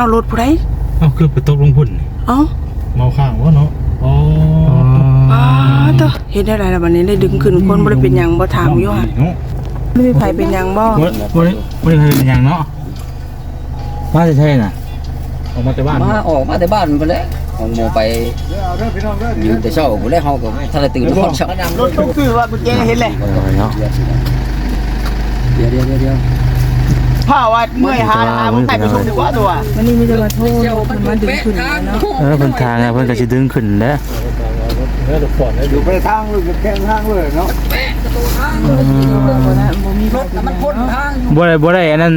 เอารถผู้ใดเอ้าคือไปตกลงพุ่นเอ้าเมาข้างวะเนาะอ๋ออ้าเตอเฮ็ดได้ไรล่ะบัดนี้ได้ดึงขึ้นคนบ่ได้เป็นหยังบ่ถามอยู่หั่นเนาะไม่มีไผเป็นหยังบ่บ่บ่ได้บ่ได้เคยเป็นหยังเนาะว่าจะใช่น่ะออกมาจากบ้านมาออกมาแต่บ้านไปแล้วของโมไปยืนแต่เช้าไปแล้วเฮาก็ทันได้ตื่นนอนเช้ารถต้องคือว่ากุญแจเห็นแหละเนาะเดี๋ยวเดี๋ ยวเดี๋ยวเดี๋ยวพ่อว่าเมื่อยหาหามึงใครไปชมดีกว่าตัววันนี้มีแต่ว่าโทษมันมาดึงขึ้นเนาะเออเพิ่นทางอะเพิ่นก็สิดึงขึ้นแหล้วเนื้อฟอนได้อยู่ไปทางเลยแค่ทางเลยเนาะบ่นะบ่มีรถมันพ้นทางบ่ได้บ่ได้อันนั้น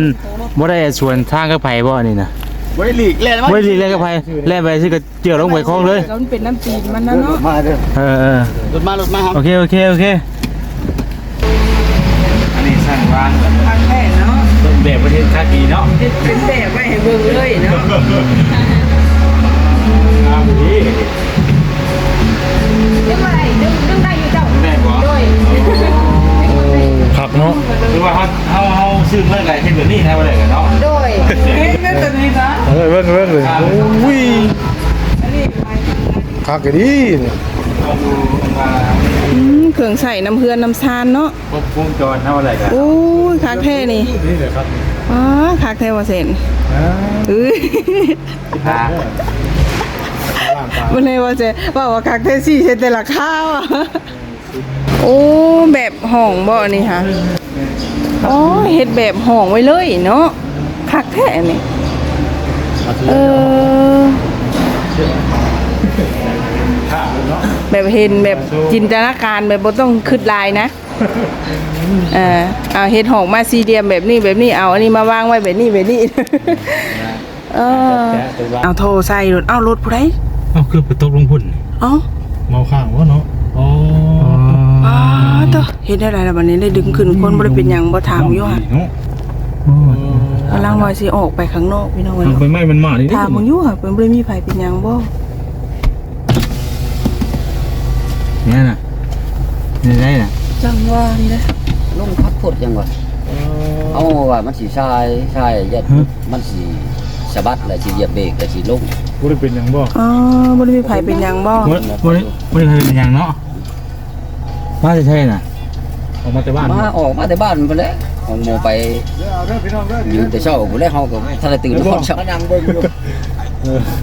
บ่ได้สวนทางกับไผบ่อันนี่น่ะบ่ได้หลีกแล่นบ่ได้ดีเลยกับไผแล่นไปสิก็เจียวลงไปคลองเลยมันเป็นน้ำจีนมันนะเนาะมาเด้อเออเออรถมารถมาครับโอเคโอเคโอเค ประเทศชาติดีเนาะเป็นแบบไว้ให้เบิ่งเลยเนาะงามดีดึงอะไรดึงดึงได้อยู่เจ้าแบบบ่โดยขับเนาะคือว่าเขาเขาเขาซื้อเมื่อไหร่เห็นแบบนี้นะว่าอะไรกันเนาะโดยเฮ้ยแม่ตัวนี้นะเฮ้ยเบิ่งเบิ่งเลยโอ้ยคักกะดีเนี่ยลองดูว่าอืมเครื่องใส่น้ำเฮือนน้ำซานเนาะครบวงจรเท่าไหร่กันโอ้ยคักแท้นี่นี่เลยครับ อ๋อคักแท้ว่าเซนอ่าเอ้ยอ่าล่างตาบ่ได้ว่าจะว่าว่าคักแท้สิเฮ็ดแต่ละข้าวอะโอ้แบบห้องบ่นี่ค่ะอ๋อเฮ็ดแบบห้องไว้เลยเนาะคักแท้นี่เออแบบเห็นแบบจินตนาการแบบบ่ต้องคิดลายนะ เออเอาเฮ็ดหอกมาสี่เหลี่ยมแบบนี้แบบนี้เอาอันนี้มาวางไว้แบบนี้แบบนี้เออเอาโทรใส่รถเอารถผู้ใดเอ้าคือไปตกลงพุ่นเอ้าเมาข้างวะเนาะอ๋ออ้าเตอเฮ็ดได้ไรล่ะบัดนี้ได้ดึงขึ้นคนบ่ได้เป็นหยังบ่ถามอยู่หั่นเนาะกำลังว่าสิออกไปข้างนอกพี่น้องเอ้ยเอาไปไหม้มันมาดิถามมึงอยู่ค่ะเพิ่นบ่ได้มีไผเป็นหยังบ่เนี่ยน่ะนี่ได้น่ะ จังว่านี่นะลงพักพดยังวะเอาว่ามันสิชายชายยัดมันสิสะบัดแล้วสิเหยียบเบรกแล้วสิลงบ่ได้เป็นหยังบ่อ๋อบ่ได้มีไผเป็นหยังบ่บ่บ่ได้บ่ได้เคยเป็นหยังเนาะว่าจะใช่น่ะออกมาจากบ้านมาออกมาแต่บ้านไปแล้วของโมไปเอาเด้อพี่น้องเด้อยืนแต่เช้าไปแล้วเฮาก็ทันได้ตื่นนอนเช้านั่งเบิ่งอยู่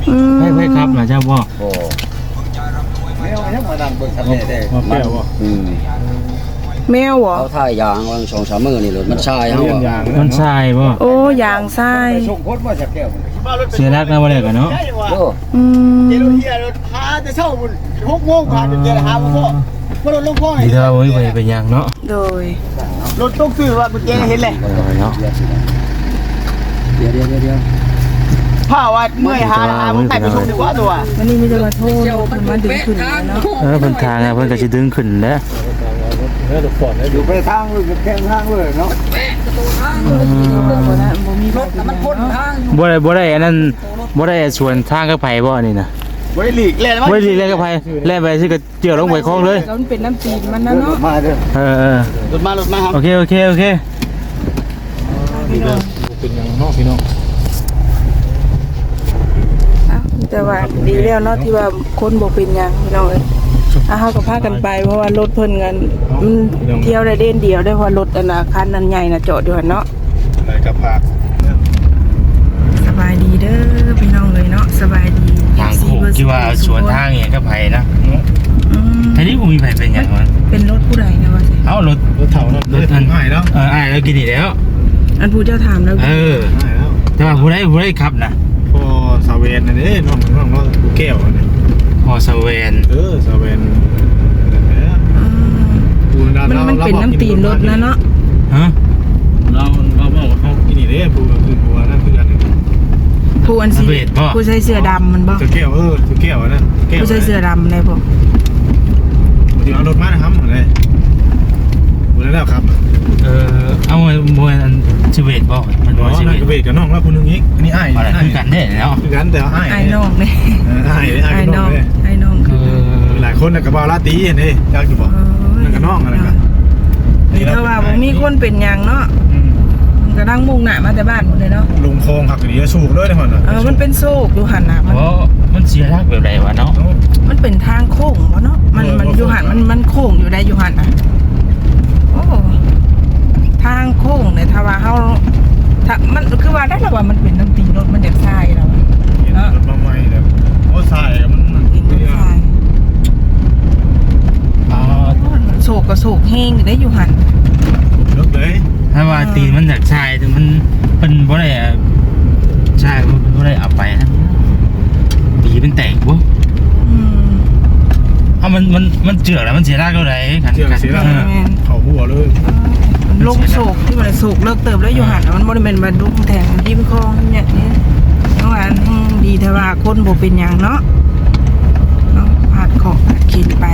อืมให้ให้ครับนะเจ้าบ่โอ้แมวยังมานั่งเบิ่งทำแน่ได้มาเปรี้ยวบ่อืม แมวเหรอเขาถ่ายยางวางสองสามมื้อนี่เลยมันชายเฮาเรียนอะยางมันทรายบ่โอ้ยางทรายชงคนมาจากแก้วเสียรักนะว่าอะไรกันเนาะโอ้อืมเจรถเฮียรถหาจะเช่าบุญหกโมงผ่านเจรหาบ่พอเพราะรถลงพ่อดีเท่าบ่ได้เป็นหยังเนาะโดยรถต้องซื้อว่ากุญแจเห็นแหละเนาะเดี๋ยวเดี๋ยวเดี๋ยวเดี๋ยวพ่อว่าเมื่อยหาหามึงใครไปชมดีกว่าตัววันนี้มีแต่ว่าโทษมันมาดึงขึ้นเนาะเออเพิ่นทางอะเพิ่นก็สิดึงขึ้นแหล้ว เนื้อฟอนได้อยู่ไปทางเลยแค่ทางเลยเนาะบ่นะบ่มีรถมันพ้นทางบ่ได้บ่ได้อันนั้นบ่ได้สวนทางกับไผบ่อันนี้น่ะบ่ได้หลีกแล่นบ่ได้ดีเลยกับไผแล่นไปสิก็เจียวลงไปคลองเลยมันเป็นน้ำจีนมันนะเนาะมาเด้อเออเออรถมารถมาครับโอเคโอเคโอเคเป็นหยังเนาะพี่น้องแต่ว่าดีแล้วเนาะที่ว่าคนบ่เป็นหยังพี่น้องเอ้ย อะเฮาก็พากันไปเพราะว่ารถเพิ่นกันมันเที่ยวได้เด่นเดียวได้เพราะรถอันน่ะคันนั้นใหญ่น่ะจอดอยู่หั่นเนาะอะไรกับผักสบายดีเด้อพี่น้องเลยเนาะสบายดีทางโค้งที่ว่าสวนทางอย่างกับไผนะอืมทีนี้บ่มีไผเป็นหยังมันเป็นรถผู้ใดนะว่าสิเอ้ารถรถเถ่าเนาะรถทันหายแล้วเอออ้ายแล้วกินอีกแล้ว อันผู้เจ้าถามแล้วเออหายแล้วแต่ว่าผู้ใดผู้ใดขับนะพอซาเวนนั่นเด้น้องน้องน้องแก้วอันนี้พ อสเวนเออซาเวนนั่นแหละอืมปูดามันรามันเป็นราบอกน้ำตีนรถนะเนาะฮะเราเราบอกว่าเขากินนี่เด้ปูคือปูนั่นคืออันหนึงผู้อันสีผู้ใส่เสื้อดำมันบ่ตัวแก้วเออตัวแก้วอันนั้นแก้วผู้ใส่เสื้อดำในบ่เดี๋ยวเอารถมานะครับอะไรปู นั่นแล้วครับเออเอาไว้บ่อันชีวิตบ่มันอ๋อบ่ชีนั่วินตก็เบรกกับน้องแล้วคนนึงอีกอันนี้อ้ายอะไรอ้ายคือกันได้แล้วคือกันแต่ว่าอ้ายไอ้น้องเนี่ยเอออ้ายเลยอ้ายไอ้กับน้น้อองงเลยไอ้น้องเอคืออหลายคนน่ะกับบาลาตีเห็นดิอยากอยู่บ่นั่นก็น้องอะไรกันนี่ถ้าว่าบ่มีคนเป็นหยังเนาะอืมมันก็ก็นั่งมุ่งหน้ามาแต่บ้านหมดเลยเนาะลงคลองหักดีสูบเลยนะมันน่ะเออมันเป็นโซกอยู่หันน่ะมัน เพราะมันเสียรักแบบไรวะเนาะมันเป็นทางโค้งวะเนาะ มันมันอยู่หันมันมันโค้งอยู่ได้อยู่หันอะโอ้ ทางโค้งเนี่ยถ้าว่าเขาถ้ามันคือว่าได้แล้วว่ามันเป็นน้ำตีนรถมันเด็กทรายเราเห็นรถมาใหม่แล้วโอ้ใส่มันเห็นมันทรายอ๋อโศกก็โศกแห้งอยู่ได้อยู่หันรถเลยถ้าว่าตีนมันจากชายแต่มันเป็นบ่ได้อะชายมันบ่ได้เอาไปนะปีเป็นแตกบ่อืมเอา มันมันมันเจือกแล้วมันเสียรักแล้วไรกันเสียเสียเออเขาหัวเลยมันลงโศกที่มันโศกเลิกเติบแล้วอยู่หันน่ะมันบริเวณบันดุงแทงยิ้มคองเนี่ยนี่เมื่อวานอืมดีแต่ว่าคนบ่เป็นอย่างเนาะเนาะผาดของผาดกินไป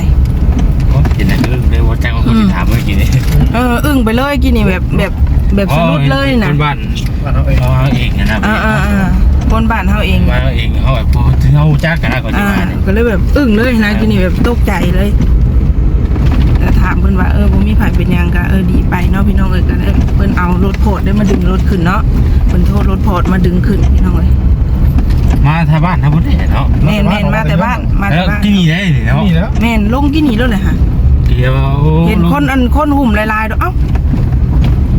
โอ้เห็นนั่นก็เรื่องเลยว่าแจ้งว่าคนที่ถามเมื่อกี้นี่เอออึ้งไปเลยกินนี่แบบแบบแบบสนุดเลยนะคนบ้านบ้านเขาเองเขาเอาเองนะนะอ่าอ่าอ่า คนบ้านเฮาเองมาเอาเองเขาแบบพอถึงเขาจักกันนะก่อนจะอ่ามาเนี่ยก็เลยแบบอึ้งเลยนะกินนี่แบบตกใจเลยแต่ถามเพิ่นว่าเออบ่มีไผเป็นหยังก็เออดีไปเนาะพี่น้องเอ้ยก็เลยเพิ่นเอารถโพดได้มาดึงรถขึ้นเนาะเพิ่นโทษรถโพดมาดึงขึ้นพี่น้องเอ้ยมาทางบ้านทางพุทธเนาะแม่นแม่นมาแต่บ้านมาแล้แต่วบ้านที่นี่ได้นี่เนาะนี่แล้วแม่นลงกินนี่แล้วเลยค่ะเดี๋ยวโอ้เห็นคนอันคนหุ่มลายๆดอกเอ้า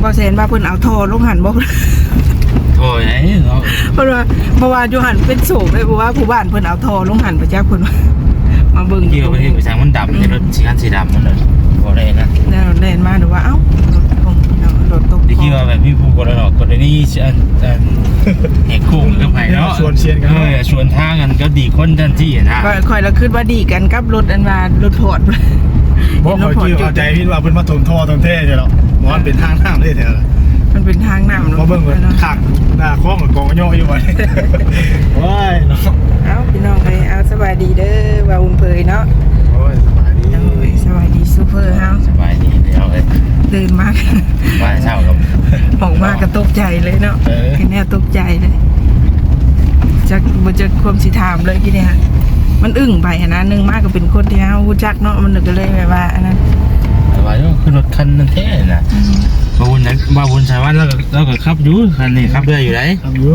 บ่เซนว่าเพิ่นเอาโทรลงหันบ่โถ่ไอ้ เนาะเพราะว่าเพราะว่าอยู่หันเป็นโศกเลยเพราะว่าผู้บ้านเพิ่นเอาโทรลงหันไปจักเพิ่นว่ามาเบิ่งเกี่ยวไปที่ไปทางมันดำในรถสีคันสีดำมันเลยบอกได้นะแล้วเล่นมาดูว่าเอ้ารถของพี่น้องรถตกที่คิดว่าแบบพี่ผู้กรณีกรณีอันอันเหตุคู่กับใครเนาะชวนเชียนกันเออชวนทางกันก็ดีคนทันที่นะค่อยค่อยเราคิดว่าดีกันกับรถอันว่ารถพอร์ตเพราะเขาชื่อเอาใจพี่ว่าเพิ่นมาถมท่อถมเท่ใช่หรอมันเป็นทางน้ำเลยแถวมัน เป็นทางน้ำมาเบิ่งเลยขักหน้าคล้องกับกองย่ออยู่ไว้ว้ายเนาะเอ้าพี่น้องเลยเอาสบายดีเด้อว่าอุ่นเผยเนาะโอ้ยสบายดีโอ้ยสบายดีซูเปอร์เฮาสบายดีเดี๋ยวเอ้ยตื่นมากบ้านเช่ากับออกมาก็ตกใจเลยเนาะแค่นี้ตกใจเลยจะบ่จะความสิถามเลยกี่เนี่ยฮะมันอึ้งไปอะนะหนึงมากก็เป็นคนที่เฮารู้จักเนาะมันก็เลยแบบว่าอันนั้นแต่ว่าคือรถคันนั่นแท้นะ บาวุนนะบาวุนชาวบ้านแล้วก็แล้วก็ขับอยู่คันนี้ขับเรืออยู่ไหนทำอยู่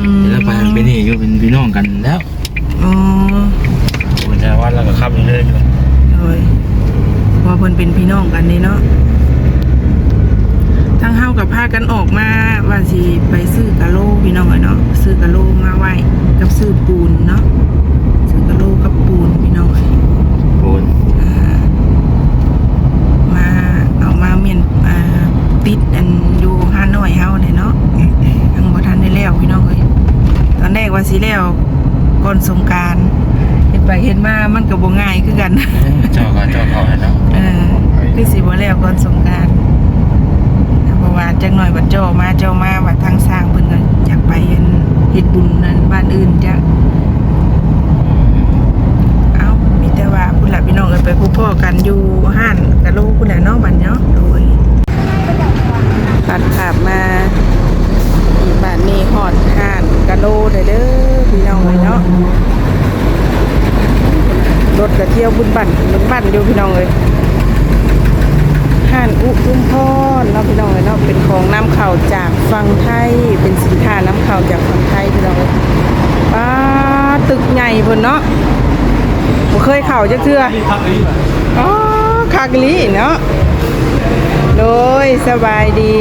อืมแล้วไปไปนี่อยู่เป็นพี่น้องกันแล้วอ๋อบาวุนชาวบ้านแล้วก็ขับอยู่เลยอยู่โดยเพอเพิ่นเป็นพี่น้องกันนี่เนาะทั้งเฮากับพากันออกมาว่าสิไปซื้อกะโหลพี่น้องเอ้ยเนาะซื้อกะโหลมาไว้กับซื้อปูนเนาะซื้อกะโหลกับปูนพี่น้องเอ้ย บาวุน อ่ามาเอามาเมียนอ่า ปิดอันอยู่ฮานอยเฮาเนี่ยเนาะยังบ่ทันได้แล้วพี่น้องเอ้ยตอนแรกว่าสิแล้วก่อนสงกรารเห็นไปเห็นมามันก็บ่ง่ายคือกัน เจ้าก็เจ้าเขาเนาะเออคือสิบ่แล้วก่อนสงกรารเพราะว่าจักหน่อยบัดเจ้ามาเจ้ามาว่าทางสร้างเพิ่นก็อยากไปเฮ็ดเฮ็ดบุญนั่นบ้านอื่นจ้ะเอ้ามีแต่ว่าพุ่นล่ะพี่น้องเอ้ยไปพบพ่อกันอยู่ห้านกะโลพุ่นล่ะเนาะบัดเนาะโดย ตัดภาพมาอีบ้านนี้ฮอดห้านกะโลเด้เด้อพี่น้องเอ้ยเนาะรถกระเที่ยวบุญบั่นบุญบั่นอยู่พี่น้องเอ้ยห่านอุทุมพรเนาะพี่น้องเอ้ยเนาะเป็นของน้ำเข่าจากฝั่งไทยเป็นสินค้าน้ำเข่าจากฝั่งไทยพี่น้องเอ้ยป้าตึกใหญ่เพิ่นเนาะบ่เคยเข่าจักเทื่ออ๋อคากลีเนาะ โดยสบายดี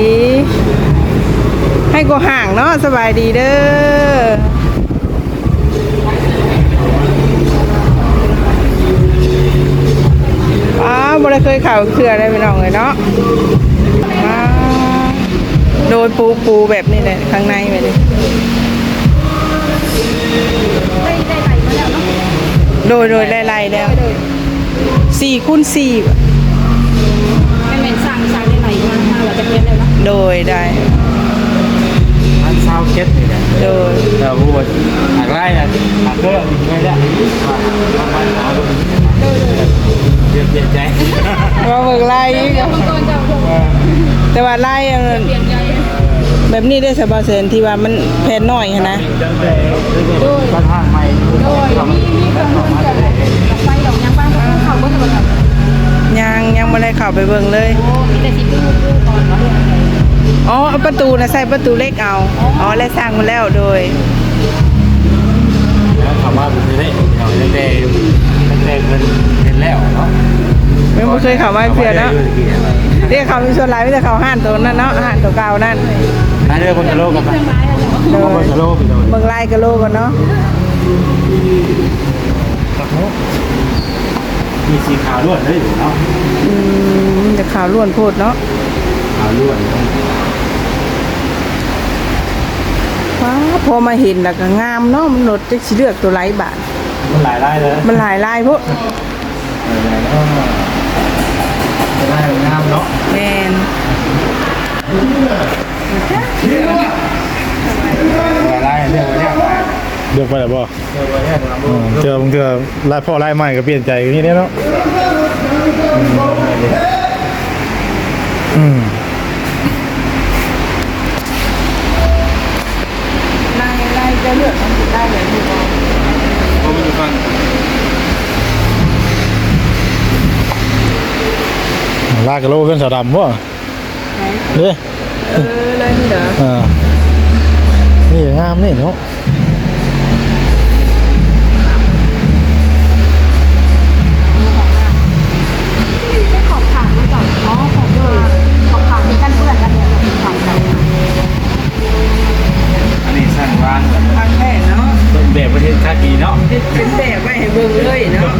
ให้ก็ห่างเนาะสบายดีเด้อป้าบ่ได้เคยข่าวเทื่อได้พี่น้องเลยเนาะป้าโดยปูปูแบบนี้เลยข้างในแบบนี้ได้ได้ไหลมาแล้วเนาะโดยโดยไล่ๆแล้วสี่คูณสี่ มามาแล้วจะเปลี่ยนแล้วเนาะโดยได้มันเศร้าเก็ตนี่แหละโดยแต่บวชหักไล่นะหักเกลือถึงไม่ได้เจ็บเจ็บใจว่าเบิกไล่อีกเดี๋ยวเมื่อก่อนเจ้าพวกแต่ว่าไล่อันนั้นเปลี่ยนใจแบบนี้ได้สบายเซนที่ว่ามันแพนน้อยหั้นนะบ้านห้างใหม่โดยมีมีเครื่องมือกับกับไฟดอกยางบ้างเขาก็จะมาทำ ยังยังไม่ได้เข้าไปเบิ่งเลยโอ้มีแต่สิบลูกลูกก่อนเนาะอ๋อเอาประตูนะใส่ประตูเล็กเอา อ๋อและสร้างมาแล้วโดยแล้วคำว่าเป็นได้เราเล่นได้เล่นเงินเล่นแล้วเนาะไม่เคยเข้ามาเพื่อนเนาะเรียกเขามีส่วนหลายไม่แต่เขาห้านตัวนั้นเนาะห้านตัวเก่านั่นน่าเรื่องคนกะโลกันปะโดคนยกะโลพี่โดนเมืองลายกะโลกันเนาะ มีสีขาวล้วนเลยอยู่เนาะอืมจะข่าวล้วนโพดเนาะขาวล้วนว้าพอมาเห็นแล้วก็งามเนาะมันหนดจะสิเลือกตัวไรบาทมันหลายลายเลยมันหลายลายพวกจะได้งามเนาะแมนหลายลายเรื่องเนี้ย เดือกไปแล้วบ่เรื่องเนี้ยเราอืมเจอบางเทื่อลายพ่อลายใหม่ก็เปลี่ยนใจอย่างนี้เนาะอืมลายลายจะเลือกมันสิได้แบบนี้บ่ก็มีฟังลากกะโลขึ้นสาวดำบ่เด้เออเลยนี่เหรออ่านี่งามนี่เนาะ ประเทศชาติเนาะเป็นแบบไว้ให้เบิ่งเลยเนาะ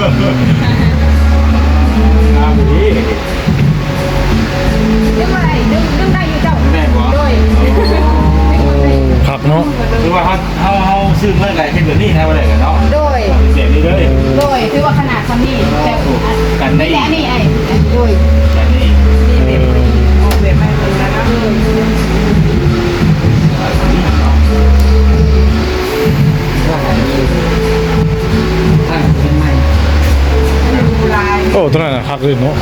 งามดีดึงอะไรดึงดึงได้อยู่เจ้าแม่บอกโดยผักเนาะคือว่าเขาเขาเขาซื้อเมื่อไหร่เห็นแบบนี้นะว่าอะไรกันเนาะโดยแบบนี้เลยโดยถือว่าขนาดซัมนี่แต่กันได้แต่อันนี้ไอ้โดยแบบนี้นี่แบบออกแบบให้เบิ่งแล้วเนาะ โอ้ตัวนั้นน่ะผักเลยเนาะ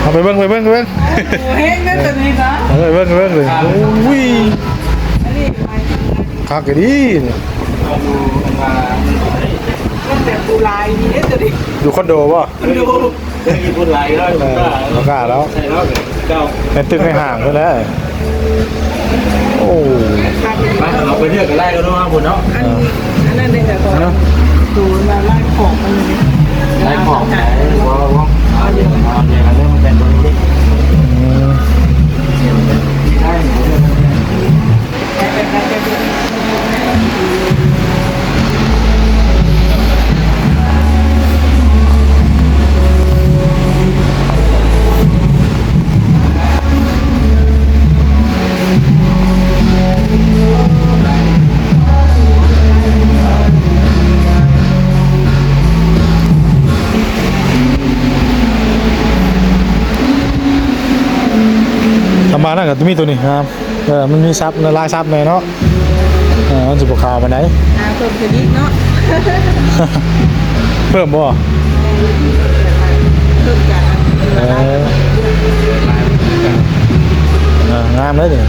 เอาไปเบิ่งไปเบิ่งไปเบิ่งโอ้เฮ้งนั่นตัวนี้นะเอาไปเบิ่งไปเบิ่งเลยโอ้ยอันนี้ลายผักก็ดีเนี่ยเอาดูมาก็แบบดูลายดีเด้อตัวนี้อยู่คอนโดป่ะดูเคยกินพูดไรแล้วเออเรากล้าแล้วใช่แล้วเจ้าในตึกในห่างก็แล้วโอ้ไปเราไปเลือกกันไล่กันด้วยครับคุณเนาะอันอันนั้นเลยค่ะก่อนดูมาลายของมันเลย ไล่ของไหนว่า ทำมานั่นก็มีตัวนี้ครับเออมันมีซับลายซับเลยเนาะเออมันจะบวขาวมาไหนอ่าเพิ่มคดีเนาะเพิ่มบ่เพิ่มจากเออเอองามเลยดิเนี่ย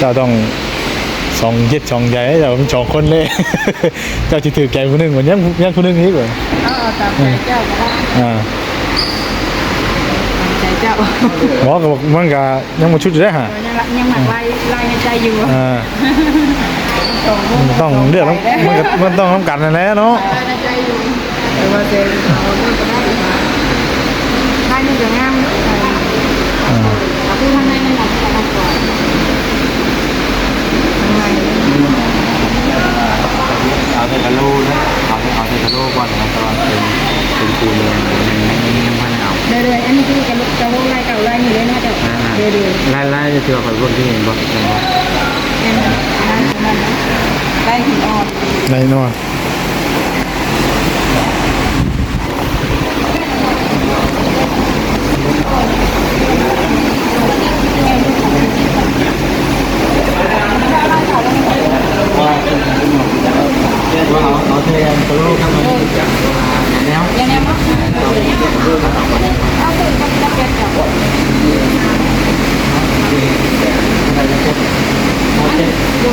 เจ้าต้องสองเจ็ดสองใหญ่เจ้าเป็นสองคนเลย เจ้าจะถือแกงคนหนึ่งเหมือนยังยังคนหนึ่งอีกเหรอเอาเอาตามใจเจ้าก็ได้อ่าตามใจเจ้าหมอก็บอกมันก็ยังมาชุดอยู่ได้ฮะยังรักยังหมักไล่ไล่ในใจอยู่อ่าสองมันต้องเลือกน้ำมันก็มันต้องน้ำกันนั่นแหละเนาะไล่ในใจอยู่แต่ว่าเจเอาเรื่องก็ได้มาไล่นี่จะงามอ่า คือทางในนั่นแหละจะมาก่อน ทำ ไมเอาใส่กระโลกนะเอาใส่เอาใส่กระโลกก่อนนะตอนเป็นเป็นปูนเลยยังพันเอาเรื่อยๆอันนี้คือจะจะวงไล่เก่าไล่นี่เลยนะเจ้าเรื่อยๆไล่ไล่จะเจอคนพวกที่เห็นบ่เห็นบ่นั่นนั่นนั่นนได้หินอ่อนในนอน qua trên là cái một trên qua họ họ thuê em tự luôn không mình chặt là nhà neo nhà neo mất rồi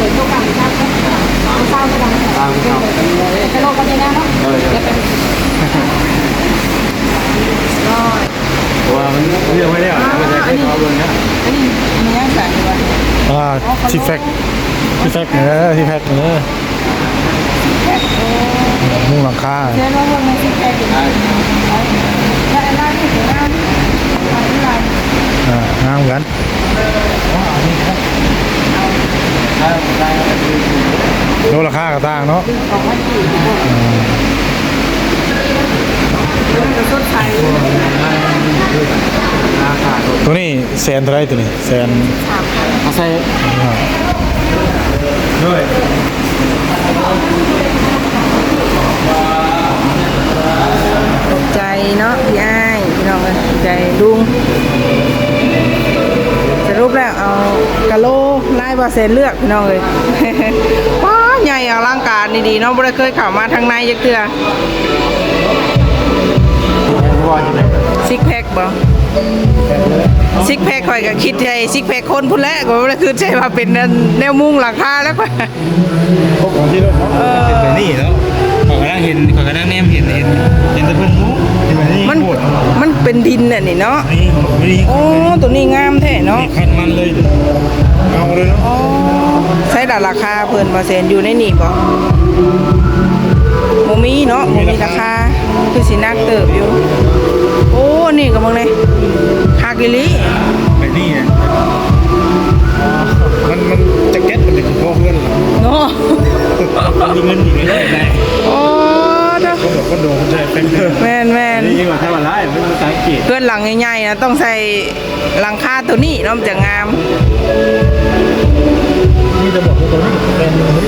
tôi cầm sao sao tôi cầm sao cái lô có gì đâu rồi ว่ามันเรียกไม่ได้หรอมันจะได้เขาบนนะอ่าชิฟเฟก กแพคเออซิกแพคเออมุ่งหลังคาเชื่อว่าพวกนี้ซิกแพคอยู่แล้วไอ้ร้านนี่ถึงร้านร้านที่ไรอ่างามกันโลราคากระต่างเนาะของมันอยู่มันจะสดใสตัวนี้แสนเท่าไหรตัวนี้แสนเอาใส่อ่า ด้วยตกใจเนาะพี่อ้ายพี่น้องเลยตกใจลุงสรุปแล้วเอากะโลไล่บาเซนเลือกพี่น้องเลยว้าใหญ่อลังการดีๆเนาะบ่ได้เคยเข้ามาทางในจักเทื่อซิกแพคบ่ ซิกแพคข่อยก็คิดใจซิกแพคคนพุ่นแหละก็บ่ได้คือใจว่าเป็นแนวมุงหลังคาแล้วก็พวกของที่รถเนาะเป็นแบบนี้แล้วขอยกำลังเห็นขอยกำลังแนมเห็นเห็นเห็นแต่เพิ่นมุ้งเป็นแบบนี้มันโคตรมันเป็นดินน่ะนี่เนาะ นี่ไม่ได้โอ้ตัวนี้งามแท้เนาะ คันมันเลยเอาเลยเนาะอ๋อใช้ดาราคาเพิ่นบ่เซนอยู่ในนี่บ่บ่มีเนาะบ่มีราคาคือสินักเติบอยู่ โอ้นี่ก็เบิ่งเลยคากิลิไปนี่นะมันมันแจ็คเก็ตมันเป็นของพ่อเพื่อนเหรอเนาะมีเงินอีกไม่ได้ไงโอ้เนาะคนแบบคนโดนคนใช้เป็นเพื่อนแม่นแม่นนี่ว่าถ้าว่าร้ายไม่ต้องสังเกตเพื่อนหลังใหญ่ๆนะต้องใส่หลังคาตัวนี้เนาะมันจะงามนี่จะบอกว่าตัวนี้เป็นตัวนี้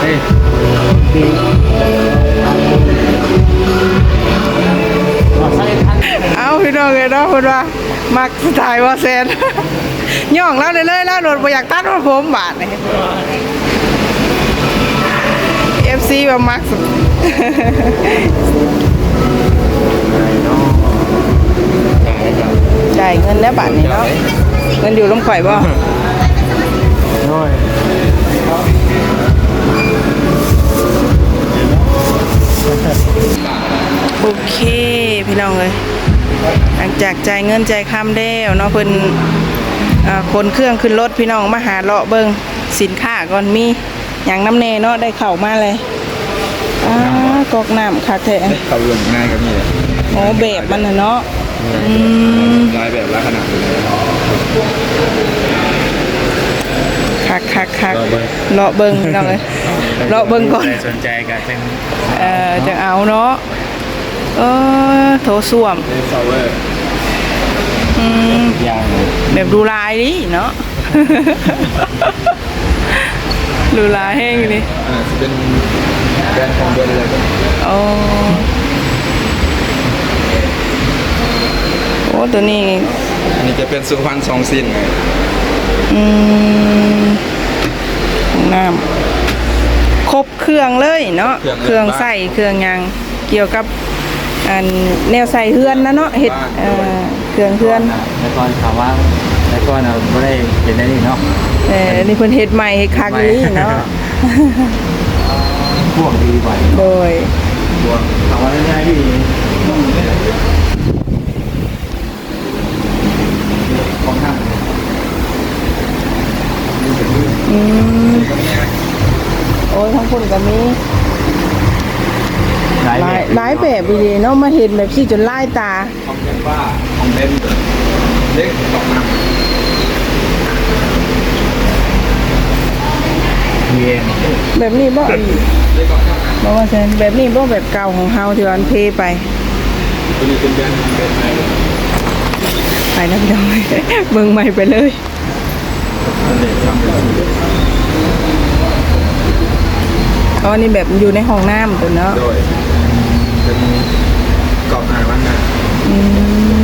เฮ้ พี่น้องเอ้ยเนาะเพิ่นว่ามักสไตล์ว่าแซนย่องแล้วเลยเลยแล้วโดนบ่อยากตัดว่าผมบาดนี่ FC ว่ามักสุดจ่ายเงินแล้วบาทนี้เนาะเงินอยู่ลำข่อยบ่ด้วย หลังจากจ่ายเงินจ่ายคำแล้วเนาะเพิ่นเอ่อคนเครื่องขึ้นรถพี่น้องมาหาเลาะเบิงสินค้าก่อนมีอย่างน้ำเนเนาะได้เข้ามาเลยอ้ากอกน้ำคักแท้เขาลงง่ายกับนี่โอ้แบบมันน่ะเนาะอืมลายแบบลักษณะเลยคักคักคักเลาะเบิงพี่น้องเลยเลาะเบิงก่อนใครสนใจก็จังเอ่อจะเอาเนาะเออโถส้วมซาวเวอร์อื มอย่างแบบดูลายดิเนาะ ดูลายแห้งดิอ่าจะเป็นแบรนด์ของเบนเลยโอ้โอ้ตัวนี้ อันนี้จะเป็นสุพรรณสองซินไงอืมของน้ำครบเครื่องเลยเนาะเครื่องใส่เครื่องหยังเกี่ยวกับ อันแนวใส่เฮือนนะเนาะเฮ็ดเอ่อเครื่องเฮือนแล้วก่อนถามว่าแล้วก่อนเราไม่ได้เห็นได้นี่เนาะเออนี่เพิ่นเฮ็ดใหม่เฮ็ดคักนี้เนาะพวกดีกว่าโดยถามว่าได้พี่ของห้างอืมโอ้ยทั้งคนก็มี หลายหแบลายบหลายแบบดีเนาะมาเห็นแบบที่จนลายตาของเบนว่าของเบนเล็กตอกน้มีเองแบบนี้บ่บ่ว่าแซนแบบนี้บ่แบบเก่าของเฮาที่ว่าอันเพไปำตัวนี้เป็นแบรนด์ของเบนไทยไปนะพี่น้องเบิ่งใหม่ไปเลยเด็กทำเป็นอ๋อนี่แบบอยู่ในห้องน้ำตัวเนาะโดยเป็น กรอบอ่านว่างงานอืม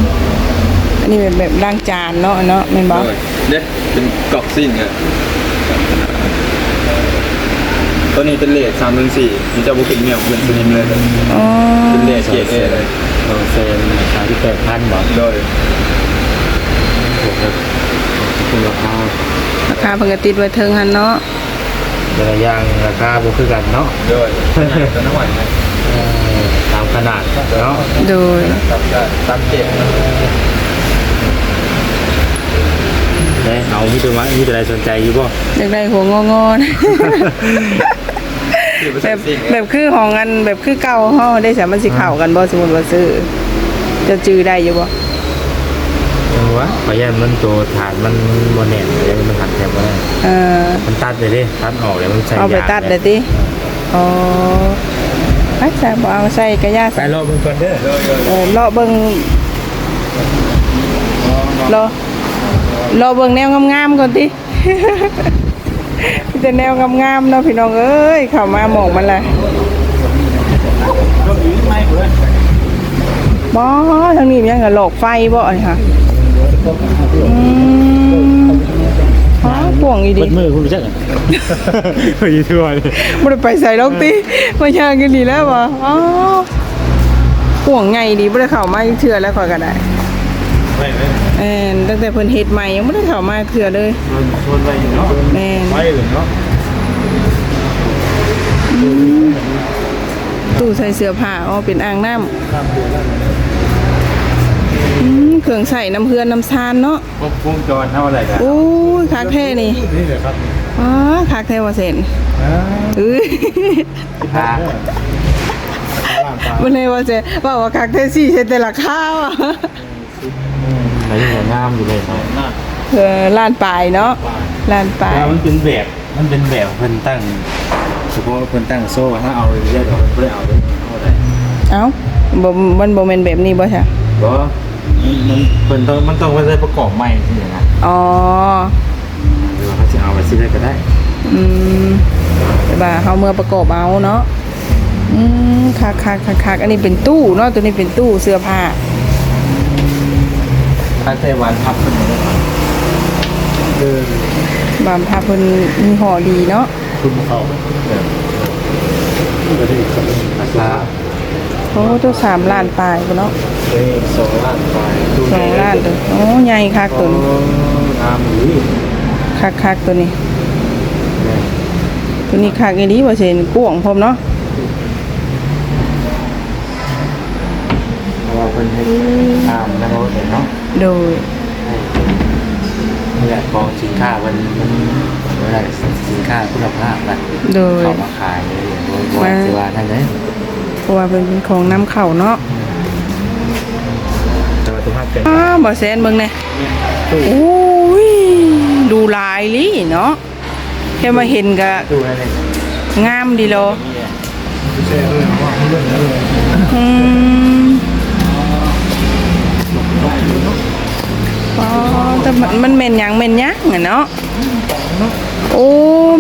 อันนี้แบบแบบล้างจานเนาะเนาะแม่นบ่โดยเด็กเป็นกรอบซินไงตัวนี้เป็นเลทสามถึงสี่มีเจ้าบุคคลเมียเป็นสนิมเลยอ๋อเป็นเลทเกรดเอเลยเราเซ็นสามที่แปดพันบาทโดยคุณราคาราคาปกติไว้เทิงหันเนาะแต่ละอย่างราคาบุคือกันเนาะโดยตัวน้ำหวานไงตาม ขนาดเนาะโดยตับได้ตับเจ็บเด้เอามีตัวมามีตัวใดสนใจอยู่บ่อยากได้หัวงองๆนะแบบแบบคือของอันแบบคือเก่าเฮาได้สามันสิเข้ากันบ่สมมุติว่าซื้อจะจื้อได้อยู่บ่ยังวะขอยันมันตัวฐานมันบ่แน่นเลยมันหันแทบบ่ได้เออมันตัดเลยดิตัดออกเลยมันใส่เอาไปยางตัดเลยติอ๋อ ไปใส่บ่เอาใส่กระยาไปใส่รอบมันก่อนเด้อเออเลาะเบิ่งรอรอเบิ่งแนวงามๆก่อนติ มีแต่แนวงามๆเนาะพี่น้องเอ้ยเข้ามาหมองมันละบ่ทางนี้มันยังกับหลอกไฟบ่นี่ค่ะอืมอ๋อป่ วงอีดีเปิดมือคุณรู้จักอะไปทั่วเลยบ่ได้ไปใส่ลอกติมาย่างกันดีแล้วบ่อ๋อป่วงไงดีบ่ได้เข้ามาอีกเทื่อแล้วข่อยก็ได้ไม่ไม่แม่นตั้งแต่เพิ่นเฮ็ดใหม่ยังบ่ได้เข้ามาเทื่อเลยชนไปอยู่เนาะแม่นไปเลยเนาะตู้ใส่เสื้อผ้าอ๋อเป็นอ่างน้ำ อืมเครื่องใส่น้ำเฮือนน้ำซานเนาะครบวงจรเท่าไหร่กันโอ้ยคักแท้นี่นี่แหละครับอ๋อคักแท้ว่าเซ็นอ่าเอ้ยอ่าบ่เลยว่าเซ็นว่าว่าคักแท้สิเฮ็ดแต่ละข้าวอะอันนี้ยังงามอยู่เลยเนาะเออล้านปลายเนาะล้านปลายแล้วมันเป็นแบบมันเป็นแบบเพิ่นตั้งเฉพาะเพิ่นตั้งโซ่ถ้าเอาเรียกเอาเพิ่นบ่ได้เอาเลยเอาได้เอ้าบ่มันบ่แม่นแบบนี้บ่ใช่บ่ มันเพิ่นต้องมันต้องไปใส่ประกอบใหม่ที่อย่างนั้นอ๋อ หรือว่าเขาจะเอาไปซื้อได้ก็ได้อืมแต่ว่าเฮาเมื่อประกอบเอาเนาะ อืมคักคักคักคักอันนี้เป็นตู้เนาะ ตัวนี้เป็นตู้เสื้อผ้า ถ้าใส่วันพับเพิ่นบ่ได้เออบามพาเพิ่นมีห่อดีเนาะ คุณเขาราคาโอ้ตัวสามล้านปลายพุ่นเนาะเอ้ยสองล้านกว่าดูสองล้านตัวโอ้ใหญ่คักตัวนี้งามหรือคักคักตัวนี้ ตัวนี้คักอีหลีว่าเซ็นกว้างพร้อมเนาะเพราะว่าเพิ่นให้ตามนะเขาเนาะโดยนี่แหละของสินค้ามันมันไม่ได้สินค้าคุณภาพนะโดยเขามาขายเลยบ่ว่าสิว่านั่นเด้ เพราะว่าเป็นของนำเข้าเนาะแต่ว่าตัวภาพเป็นอ้าบ่แซนเบิ่งแน่โอ้ยดูหลายลิเนาะแค่มาเห็นก็ดูนั่นเองงามดีโลอืมอ๋อแต่มันมันแม่นหยังแม่นหยังอะเนาะโอ้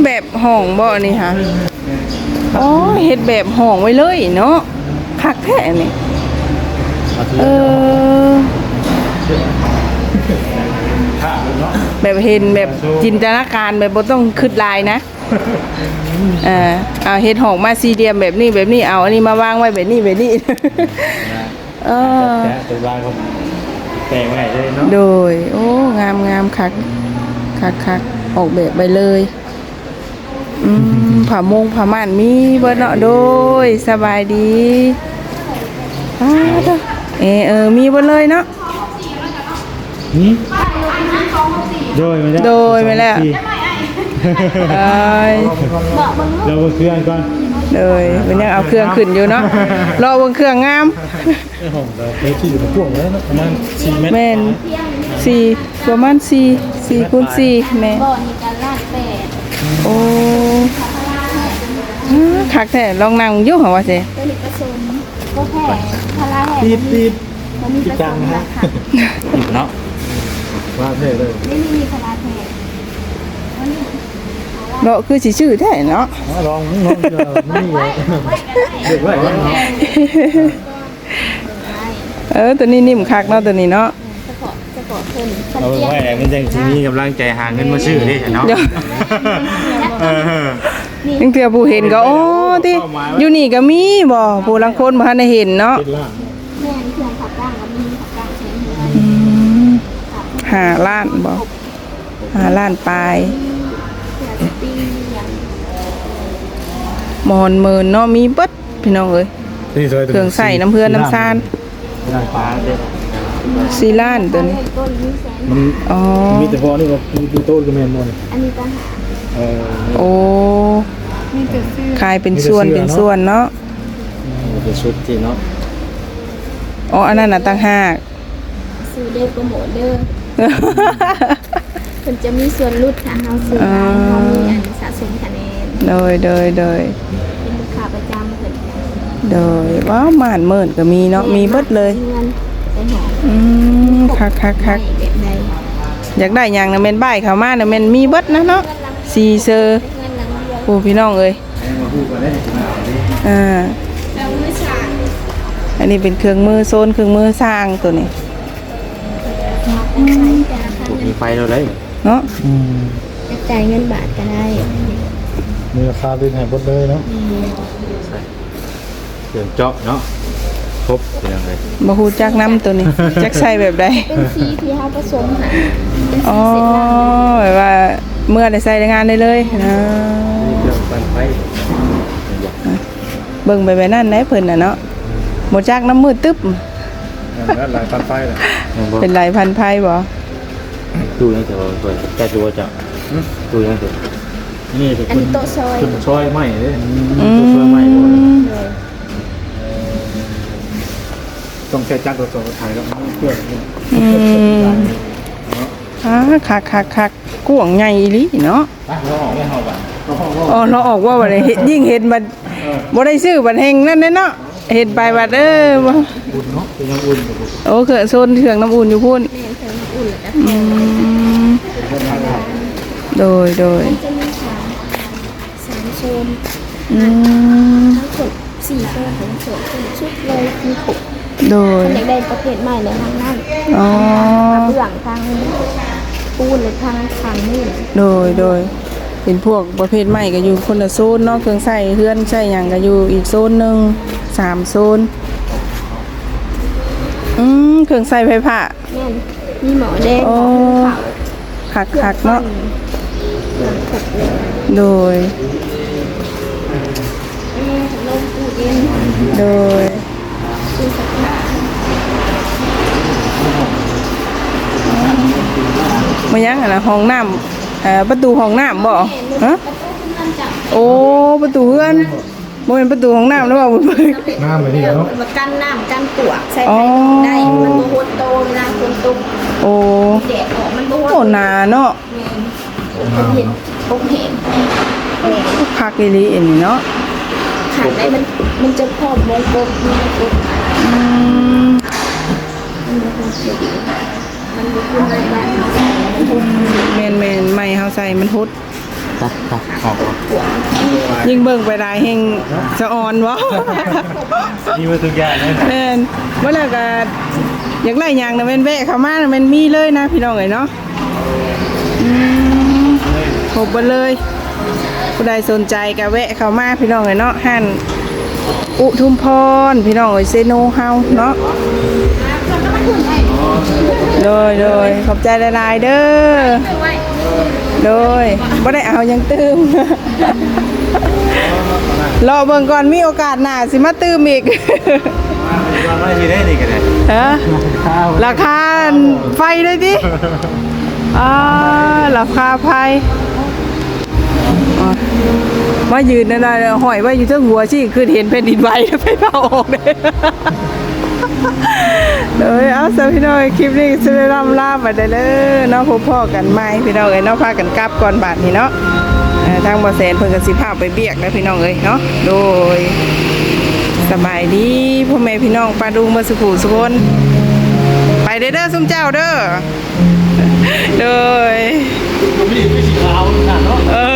แบบห้องบ่นี่ค่ะ อ๋อเฮ็ดแบบห้องไว้เลยเนาะคักแท้นี่เออแบบเห็นแบบจินตนาการแบบบ่ต้องคิดลายนะเออเอาเฮ็ดห้องมาสี่เหลี่ยมแบบนี้แบบนี้เอาอันนี้มาวางไว้แบบนี้แบบนี้เออแต่ตัวบ้านเขาแต่งไว้เลยเนาะโดย โอ้งามงามคักคักคักออกแบบไปเลย อืม ผ้ามงผ้าม่านมีเบิดเนาะโดยสบายดีอ้าวเด้อเออเออมีเบิดเลยเนาะหืมโดยไม่ได้โดยไม่แล้ว เอ้ยเราบนเครื่องก่อนเลยมันยังเอาเครื่องขึ้นอยู่เนาะรอเบนเครื่องงาม ไอ้ห้องเราไปที่อยู่กับพวกแล้วเนาะประมาณสี่เมตรแม่นสี่ประมาณสี่สี่คูณสี่แม่นบ่อนี่กันลาดแปด โอ้ฮะ คักแท้ลองนั่งอยุ่งเหรอวะเจตัวนี้กระสุนก็แผ่พาราแห่ตีดตีดมันมีกระสุนราคาเนาะว่าเท่เลยไม่มีพาราแห่วันนี้เนาะคือสิชื่อแท้เนาะอ๋อลองลองเจอนี่เลยเด็กไว้ก่อนเนาะเออตัวนี้นิ่มคักเนาะตัวนี้เนาะจะเกาะจะเกาะเพิ่นคันเอาเตี้ยไว้มันจังสิมีกำลังใจหาเงินมาซื้อเด้เนาะเดี๋ยวเออ นึงเทื่อผู้เห็นก็โอ้ที่อยู่นี่ก็มีบ่ผู้ลังคนบ่ทันได้เห็นเนาะเป็นล่างแม่นี่เครื่องขับร่างก็มีขับร่างเสียงหัวอืมห้าล้านบ่ห้าล้านปลายเสียสปีอย่างหมอนเมินเนาะมีเบิดพี่น้องเอ้ยนี่สวยตัวเครื่องใส่น้ำเพื่อนน้ำซานได้ปลาเด็กสี่ล้านตัวนี้ต้นนี้แสนมันอ๋อมีแต่พอนี่ก็มีโต้นก็แม่นบ่นี่อันนี้ก็หา เออโอ้มีแต่ซื้อขายเป็นส่วนมีแต่เป็นเสื้อส่วนเนาะเป็นชุดที่เนาะอ๋ออันนั้นน่ะต่างหาก ซื้อได้โปรโมทเด้อมันจะมีส่วนลดถ้าเฮาซื้อได้เฮามีอันสะสมคะแนนโดยโดยโดยเป็นลูกค้าประจำเพิ่นจ้ะโดยว้าวหม่านเมินก็มีเนาะมีเบิดเลยเงินไปหออืมคักคักคักแบบใดอยากได้หยังน่ะแม่นบ้ายเข้ามาน่ะแม่นมีเบิดนะเนาะซีเซอร์เงิ นหลังเดียวโอ้พี่น้องเอ้ยอ่าแล้วมื้อเช้าอันนี้เป็นเครื่องมือโซนเครื่องมือสร้างตัวนี้ใช้แต่ละครั้งมีไฟเราเลยเนาะอืมจะจ่ายเงินบาทก็ได้มีราคาเป็นให้หมดเลยเนาะเครื่องเจาะเนาะครบเป็นยังไงบ่ฮู้จักน้ำตัวนี้จักใส่แบบใดเป็นสีที่เฮาผสมให้เป็นอ๋สีอเสร็จแล้วแบบว่า เมื่อได้ใส่ในงานได้เลยนะเครื่องปั่นไฟเบิ่งไปแบบนั้นได้เพิ่นน่ะเนาะบ่จักน้ำมืดตึ๊บนั่นหลายพันไฟเลยเป็นหลายพันไพ่บ่ตู้ยังจะเปิดแก้ตัวจะตู้ยังจะนี่เป็นอันนี้โต๊ะซอยขึ้นซอยใหม่เด้อืมต้องใช้จักรตัวถ่ายแล้วเพื่อนอืม อ่าคักคักคักกวางใหญ่อีหลีเนาะไปเราออกได้เฮาบ่ะเราออกว่าอ๋อเราออกว่าบัดนี้เฮ็ดยิ่งเห็นบัดบ่ได้ซื้อบัดแฮงนั่นแน่เนาะเห็นไปบัดเออบ่อุ่นเนาะเป็นยังอุ่นอยู่โอ้เครื่องโซนเครื่องน้ำอุ่นอยู่พุ่นแม่นเพิ่นอุ่นแล้วก็อืมโดยโดยจะมีสามสามโซนอืมทั้งหมดสี่โซนของโซนเป็นชุดเลยมีขบโดยอยากได้ประเภทใหม่ในทางนั้นอ๋อกระเบื้องทาง ปูนหรือทางทางนี่โดยโดยเป็นพวกประเภทใหม่ก็อยู่คนละโซนเนาะเครื่องใส่เฮือนใส่หยังก็อยู่อีกโซนหนึงสามโซนอืมเครื่องใส่ไฟผ้าแม่นมีหมอแดงหมโอ้อขาวคักเครื่องคักๆเนาะเครื่องขบเลยโดยแม่ลมปูเย็นโดย ปูสักผ้า มายังอะนะห้องน้ำเอ่อประตูห้องน้ำบ่ฮะประตูขึ้นมันจับโอ้ประตูเฮือนบ่เป็นประตูห้องน้ำแล้วบ่บุญเบิ่งน้ำไปนี่เนาะมากั้นน้ำกั้นปวกใส่อ๋ไฟอได้มันโมโหดโตเวลาฝนตกโอ้แดดออกมันโมโหโอ้หนาเนาะผมเห็นผมเห็นแม่คักอีหลีอันนี้เนาะขันได้มันมันจะพอบมงกลมมงกลมอืมมันบ่คุ้นเคยมันบ่คุ้นเลยบ้านเราใส่มันคุ้น แม่นแม่นๆไม่เฮาใส่มันฮุด ตัดตัดออกปวดยิ่งเบิ่งไปได้แห่งสะออนวะมีมาทุกอย่างเลยแม่นเมื่อแล้วก็อยากได้หยังน่ะแม่นแวะเข้ามาน่ะแม่นมีเลยนะพี่น้องเอ้ยเนาะอืมครบเบิดเลยผู้ใดสนใจก็แวะเข้ามาพี่น้องเอ้ยเนาะห้านอุทุมพรพี่น้องเอ้ยเซโนเฮาเนาะ โดยโดยขอบใจหลายๆเด้อโดยบ่ได้เอาหยังตื้มรอเบิ่งก่อนมีโอกาสหน้าสิมาตื้มอีกไม่มีได้นี่กันเลยฮะราคาไฟด้วยดิอ่าราคาไฟอ๋อมายืนนั่นน่ะห้อยไว้อยู่เทั้งหัวสิคือเห็นแผ่นดินไหวแล้วไปเผาออกเลย เดี๋ยวเอาสาวพี่น้อยคลิปนี้จะได้ล่ำลาไปได้เลยเนาะพบพ่อกันไหมพี่น้องเอ้ยเนาะพากันกลับก่อนบาทนี่เนาะเอ่อทางบ่แสนเพิ่นก็สิพาไปเบียกนะพี่น้องเอ้ยเนาะโดยสบายดีพ่อแม่พี่น้องปลาดุงมาสุขุสุคนไปเด้อเด้อซุมเจ้าเด้อโดยมีไม่สีขาวหนาเนาะเออ